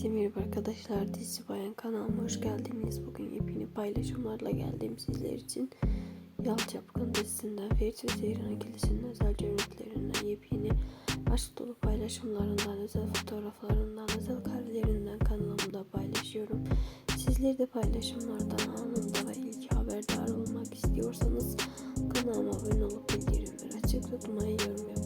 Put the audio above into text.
Herkese merhaba arkadaşlar. Dizi Bayan kanalıma hoş geldiniz. Bugün yepyeni paylaşımlarla geldim sizler için. Yal Çapkın dizisinden Ferit ve Zehran ikilisinin özel görüntülerinden yepyeni aşk dolu paylaşımlarından, özel fotoğraflarından, özel karelerinden kanalımda paylaşıyorum. Sizler de paylaşımlardan anında ve ilk haberdar olmak istiyorsanız kanalıma abone olup bildirimleri açık tutmayı, yorum